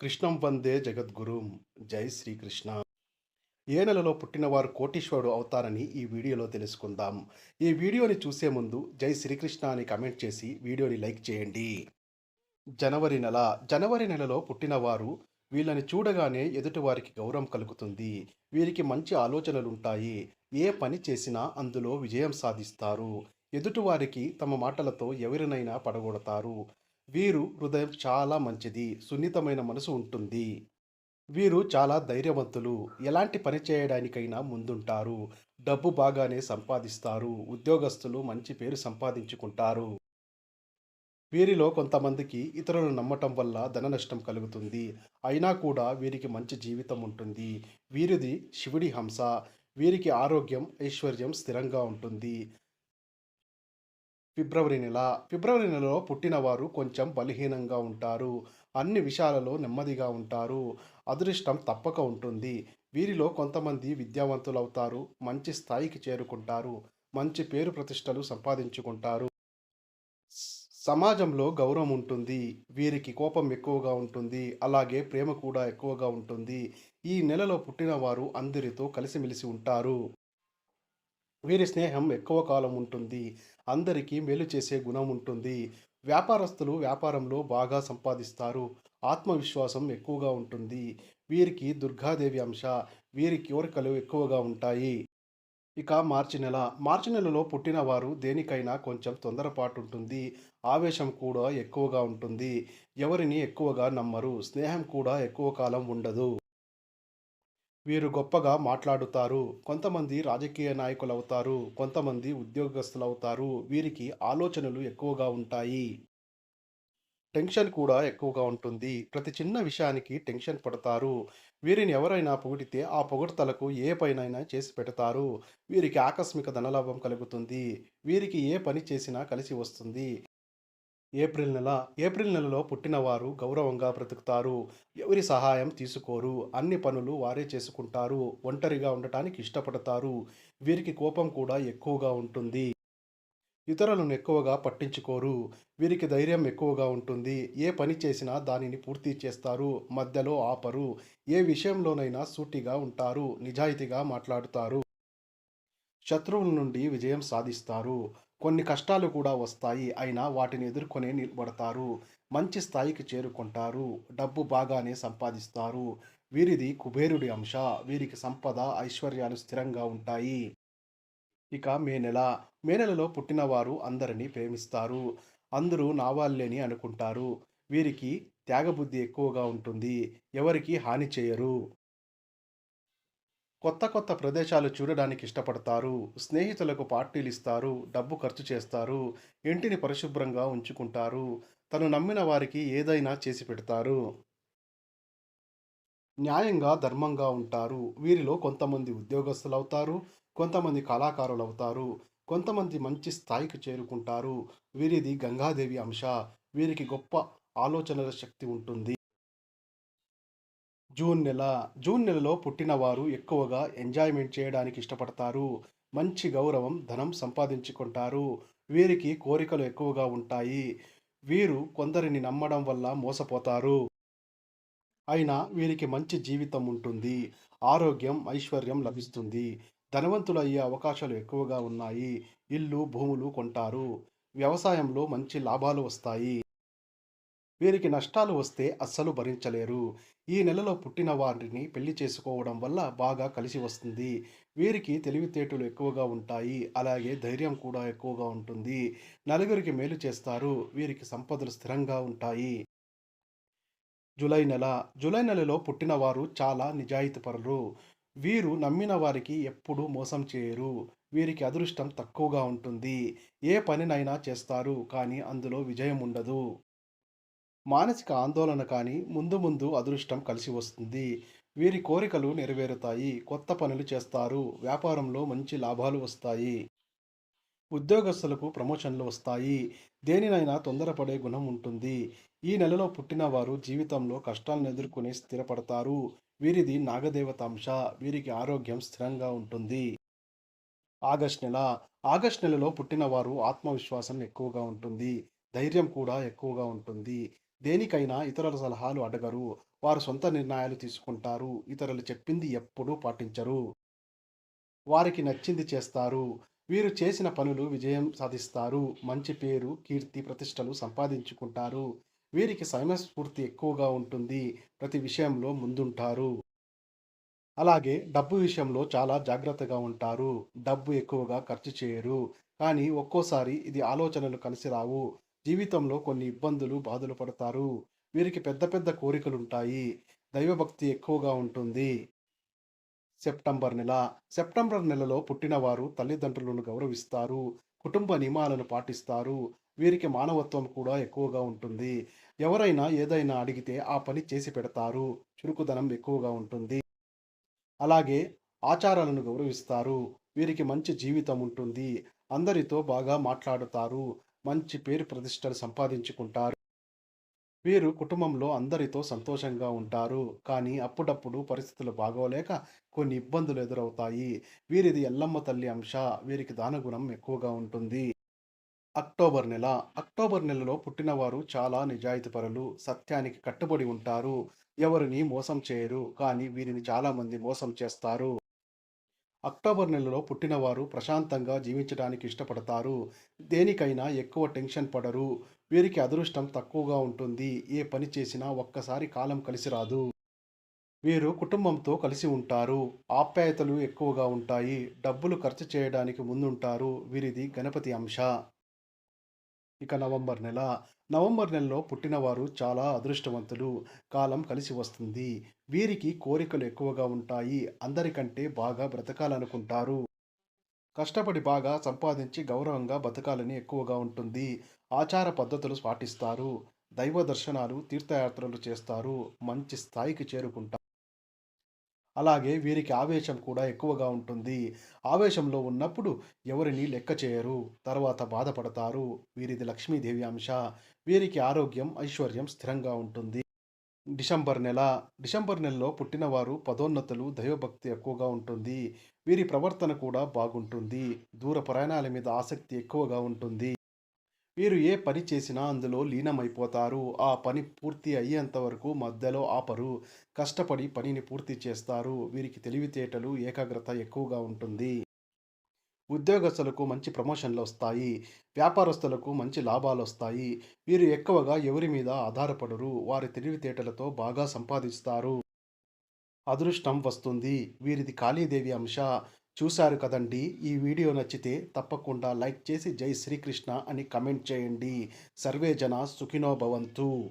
కృష్ణం వందే జగద్గురుం. జై శ్రీకృష్ణ. ఏ నెలలో పుట్టినవారు కోటీశ్వరుడు అవుతారని ఈ వీడియోలో తెలుసుకుందాం. ఈ వీడియోని చూసే ముందు జై శ్రీకృష్ణ అని కమెంట్ చేసి వీడియోని లైక్ చేయండి. జనవరి నెల. జనవరి నెలలో పుట్టినవారు వీళ్ళని చూడగానే ఎదుటివారికి గౌరవం కలుగుతుంది. వీరికి మంచి ఆలోచనలుంటాయి. ఏ పని చేసినా అందులో విజయం సాధిస్తారు. ఎదుటివారికి తమ మాటలతో ఎవరినైనా పడగొడతారు. వీరు హృదయం చాలా మంచిది సున్నితమైన మనసు ఉంటుంది. వీరు చాలా ధైర్యవంతులు. ఎలాంటి పని చేయడానికైనా ముందుంటారు. డబ్బు బాగానే సంపాదిస్తారు. ఉద్యోగస్తులు మంచి పేరు సంపాదించుకుంటారు. వీరిలో కొంతమందికి ఇతరులను నమ్మటం వల్ల ధన నష్టం కలుగుతుంది. అయినా కూడా వీరికి మంచి జీవితం ఉంటుంది. వీరిది శివుడి హంస. వీరికి ఆరోగ్యం ఐశ్వర్యం స్థిరంగా ఉంటుంది. ఫిబ్రవరి నెల. ఫిబ్రవరి నెలలో పుట్టినవారు కొంచెం బలహీనంగా ఉంటారు. అన్ని విషయాలలో నెమ్మదిగా ఉంటారు. అదృష్టం తప్పక ఉంటుంది. వీరిలో కొంతమంది విద్యావంతులు అవుతారు మంచి స్థాయికి చేరుకుంటారు. మంచి పేరు ప్రతిష్టలు సంపాదించుకుంటారు. సమాజంలో గౌరవం ఉంటుంది. వీరికి కోపం ఎక్కువగా ఉంటుంది. అలాగే ప్రేమ కూడా ఎక్కువగా ఉంటుంది. ఈ నెలలో పుట్టినవారు అందరితో కలిసిమెలిసి ఉంటారు. వీరి స్నేహం ఎక్కువ కాలం ఉంటుంది. అందరికీ మేలు చేసే గుణం ఉంటుంది. వ్యాపారస్తులు వ్యాపారంలో బాగా సంపాదిస్తారు. ఆత్మవిశ్వాసం ఎక్కువగా ఉంటుంది. వీరికి దుర్గాదేవి అంశ వీరి కోరికలు ఎక్కువగా ఉంటాయి. ఇక మార్చి నెల. మార్చి నెలలో పుట్టినవారు దేనికైనా కొంచెం తొందరపాటు ఉంటుంది ఆవేశం కూడా ఎక్కువగా ఉంటుంది. ఎవరిని ఎక్కువగా నమ్మరు. స్నేహం కూడా ఎక్కువ కాలం ఉండదు. వీరు గొప్పగా మాట్లాడుతారు. కొంతమంది రాజకీయ నాయకులు అవుతారు కొంతమంది ఉద్యోగస్తులు అవుతారు వీరికి ఆలోచనలు ఎక్కువగా ఉంటాయి. టెన్షన్ కూడా ఎక్కువగా ఉంటుంది. ప్రతి చిన్న విషయానికి టెన్షన్ పడతారు. వీరిని ఎవరైనా పొగిడితే ఆ పొగడ్తలకు ఏ పైనైనా చేసి పెడతారు. వీరికి ఆకస్మిక ధనలాభం కలుగుతుంది. వీరికి ఏ పని చేసినా కలిసి వస్తుంది. ఏప్రిల్ నెల ఏప్రిల్ నెలలో పుట్టినవారు గౌరవంగా బ్రతుకుతారు. ఎవరి సహాయం తీసుకోరు. అన్ని పనులు వారే చేసుకుంటారు. ఒంటరిగా ఉండటానికి ఇష్టపడతారు. వీరికి కోపం కూడా ఎక్కువగా ఉంటుంది. ఇతరులను ఎక్కువగా పట్టించుకోరు. వీరికి ధైర్యం ఎక్కువగా ఉంటుంది. ఏ పని చేసినా దానిని పూర్తి చేస్తారు. మధ్యలో ఆపరు. ఏ విషయంలోనైనా సూటిగా ఉంటారు. నిజాయితీగా మాట్లాడుతారు. శత్రువుల నుండి విజయం సాధిస్తారు. కొన్ని కష్టాలు కూడా వస్తాయి. అయినా వాటిని ఎదుర్కొనే నిలబడతారు. మంచి స్థాయికి చేరుకుంటారు. డబ్బు బాగానే సంపాదిస్తారు. వీరిది కుబేరుడి అంశ. వీరికి సంపద ఐశ్వర్యాలు స్థిరంగా ఉంటాయి. ఇక మే నెల. మే నెలలో పుట్టినవారు అందరినీ ప్రేమిస్తారు. అందరూ నావాళ్ళేని అనుకుంటారు. వీరికి త్యాగబుద్ధి ఎక్కువగా ఉంటుంది. ఎవరికి హాని చేయరు. కొత్త కొత్త ప్రదేశాలు చూడడానికి ఇష్టపడతారు స్నేహితులకు పార్టీలు ఇస్తారు డబ్బు ఖర్చు చేస్తారు ఇంటిని పరిశుభ్రంగా ఉంచుకుంటారు తను నమ్మిన వారికి ఏదైనా చేసి పెడతారు. న్యాయంగా ధర్మంగా ఉంటారు. వీరిలో కొంతమంది ఉద్యోగస్తులు అవుతారు కొంతమంది కళాకారులు అవుతారు కొంతమంది మంచి స్థాయికి చేరుకుంటారు. వీరిది గంగాదేవి అంశ. వీరికి గొప్ప ఆలోచనల శక్తి ఉంటుంది. జూన్ నెల జూన్ నెలలో పుట్టినవారు ఎక్కువగా ఎంజాయ్మెంట్ చేయడానికి ఇష్టపడతారు. మంచి గౌరవం ధనం సంపాదించుకుంటారు. వీరికి కోరికలు ఎక్కువగా ఉంటాయి. వీరు కొందరిని నమ్మడం వల్ల మోసపోతారు. అయినా వీరికి మంచి జీవితం ఉంటుంది. ఆరోగ్యం ఐశ్వర్యం లభిస్తుంది. ధనవంతులు అయ్యే అవకాశాలు ఎక్కువగా ఉన్నాయి. ఇల్లు భూములు కొంటారు. వ్యవసాయంలో మంచి లాభాలు వస్తాయి. వీరికి నష్టాలు వస్తే అస్సలు భరించలేరు. ఈ నెలలో పుట్టిన వారిని పెళ్ళి చేసుకోవడం వల్ల బాగా కలిసి వస్తుంది. వీరికి తెలివితేటలు ఎక్కువగా ఉంటాయి. అలాగే ధైర్యం కూడా ఎక్కువగా ఉంటుంది. నలుగురికి మేలు చేస్తారు. వీరికి సంపదలు స్థిరంగా ఉంటాయి. జూలై నెల. జూలై నెలలో పుట్టినవారు చాలా నిజాయితీపరులు వీరు నమ్మిన వారికి ఎప్పుడూ మోసం చేయరు. వీరికి అదృష్టం తక్కువగా ఉంటుంది. ఏ పనినైనా చేస్తారు. కానీ అందులో విజయం ఉండదు. మానసిక ఆందోళన కానీ ముందు ముందు అదృష్టం కలిసి వస్తుంది. వీరి కోరికలు నెరవేరుతాయి. కొత్త పనులు చేస్తారు. వ్యాపారంలో మంచి లాభాలు వస్తాయి. ఉద్యోగస్తులకు ప్రమోషన్లు వస్తాయి. దేనినైనా తొందరపడే గుణం ఉంటుంది. ఈ నెలలో పుట్టిన వారు జీవితంలో కష్టాలను ఎదుర్కొని స్థిరపడతారు. వీరిది నాగదేవతాంశ. వీరికి ఆరోగ్యం స్థిరంగా ఉంటుంది. ఆగస్ట్ నెల. ఆగస్ట్ నెలలో పుట్టిన వారు ఆత్మవిశ్వాసం ఎక్కువగా ఉంటుంది. ధైర్యం కూడా ఎక్కువగా ఉంటుంది. దేనికైనా ఇతరుల సలహాలు అడగరు. వారు సొంత నిర్ణయాలు తీసుకుంటారు. ఇతరులు చెప్పింది ఎప్పుడూ పాటించరు. వారికి నచ్చింది చేస్తారు. వీరు చేసిన పనులు విజయం సాధిస్తారు. మంచి పేరు కీర్తి ప్రతిష్టలు సంపాదించుకుంటారు. వీరికి సమయస్ఫూర్తి ఎక్కువగా ఉంటుంది. ప్రతి విషయంలో ముందుంటారు. అలాగే డబ్బు విషయంలో చాలా జాగ్రత్తగా ఉంటారు. డబ్బు ఎక్కువగా ఖర్చు చేయరు. కానీ ఒక్కోసారి ఇది ఆలోచనలు కలిసి రావు. జీవితంలో కొన్ని ఇబ్బందులు బాధలు పడతారు. వీరికి పెద్ద పెద్ద కోరికలు ఉంటాయి దైవభక్తి ఎక్కువగా ఉంటుంది. సెప్టెంబర్ నెల. సెప్టెంబర్ నెలలో పుట్టినవారు తల్లిదండ్రులను గౌరవిస్తారు. కుటుంబ నియమాలను పాటిస్తారు. వీరికి మానవత్వం కూడా ఎక్కువగా ఉంటుంది. ఎవరైనా ఏదైనా అడిగితే ఆ పని చేసి పెడతారు. చురుకుదనం ఎక్కువగా ఉంటుంది. అలాగే ఆచారాలను గౌరవిస్తారు. వీరికి మంచి జీవితం ఉంటుంది. అందరితో బాగా మాట్లాడుతారు. మంచి పేరు ప్రతిష్టలు సంపాదించుకుంటారు. వీరు కుటుంబంలో అందరితో సంతోషంగా ఉంటారు. కానీ అప్పుడప్పుడు పరిస్థితులు బాగోలేక కొన్ని ఇబ్బందులు ఎదురవుతాయి. వీరిది ఎల్లమ్మ తల్లి అంశ. వీరికి దానగుణం ఎక్కువగా ఉంటుంది. అక్టోబర్ నెల. అక్టోబర్ నెలలో పుట్టినవారు చాలా నిజాయితీపరులు. సత్యానికి కట్టుబడి ఉంటారు. ఎవరిని మోసం చేయరు. కానీ వీరిని చాలామంది మోసం చేస్తారు. అక్టోబర్ నెలలో పుట్టినవారు ప్రశాంతంగా జీవించడానికి ఇష్టపడతారు. దేనికైనా ఎక్కువ టెన్షన్ పడరు. వీరికి అదృష్టం తక్కువగా ఉంటుంది. ఏ పని చేసినా ఒక్కసారి కాలం కలిసి రాదు. వీరు కుటుంబంతో కలిసి ఉంటారు. ఆప్యాయతలు ఎక్కువగా ఉంటాయి. డబ్బులు ఖర్చు చేయడానికి ముందుంటారు. వీరిది గణపతి అంశ. ఇక నవంబర్ నెల. నవంబర్ నెలలో పుట్టినవారు చాలా అదృష్టవంతులు. కాలం కలిసి వస్తుంది. వీరికి కోరికలు ఎక్కువగా ఉంటాయి. అందరికంటే బాగా బ్రతకాలనుకుంటారు. కష్టపడి బాగా సంపాదించి గౌరవంగా బతకాలని ఎక్కువగా ఉంటుంది. ఆచార పద్ధతులు పాటిస్తారు. దైవ దర్శనాలు తీర్థయాత్రలు చేస్తారు. మంచి స్థాయికి చేరుకుంటారు. అలాగే వీరికి ఆవేశం కూడా ఎక్కువగా ఉంటుంది. ఆవేశంలో ఉన్నప్పుడు ఎవరిని లెక్క చేయరు. తర్వాత బాధపడతారు. వీరిది లక్ష్మీదేవి అంశ. వీరికి ఆరోగ్యం ఐశ్వర్యం స్థిరంగా ఉంటుంది. డిసెంబర్ నెల. డిసెంబర్ నెలలో పుట్టినవారు పదోన్నతులు దైవభక్తి ఎక్కువగా ఉంటుంది. వీరి ప్రవర్తన కూడా బాగుంటుంది. దూర ప్రయాణాల మీద ఆసక్తి ఎక్కువగా ఉంటుంది. వీరు ఏ పని చేసినా అందులో లీనమైపోతారు. ఆ పని పూర్తి అయ్యేంత వరకు మధ్యలో ఆపరు. కష్టపడి పనిని పూర్తి చేస్తారు. వీరికి తెలివితేటలు ఏకాగ్రత ఎక్కువగా ఉంటుంది. ఉద్యోగస్తులకు మంచి ప్రమోషన్లు వస్తాయి. వ్యాపారస్తులకు మంచి లాభాలు వస్తాయి. వీరు ఎక్కువగా ఎవరి మీద ఆధారపడరు. వారి తెలివితేటలతో బాగా సంపాదిస్తారు. అదృష్టం వస్తుంది. వీరిది కాళీదేవి అంశ. చూశారు కదండి. ఈ వీడియో నచ్చితే తప్పకుండా లైక్ చేసి జై శ్రీకృష్ణ అని కమెంట్ చేయండి. సర్వే జన సుఖినో భవంతు.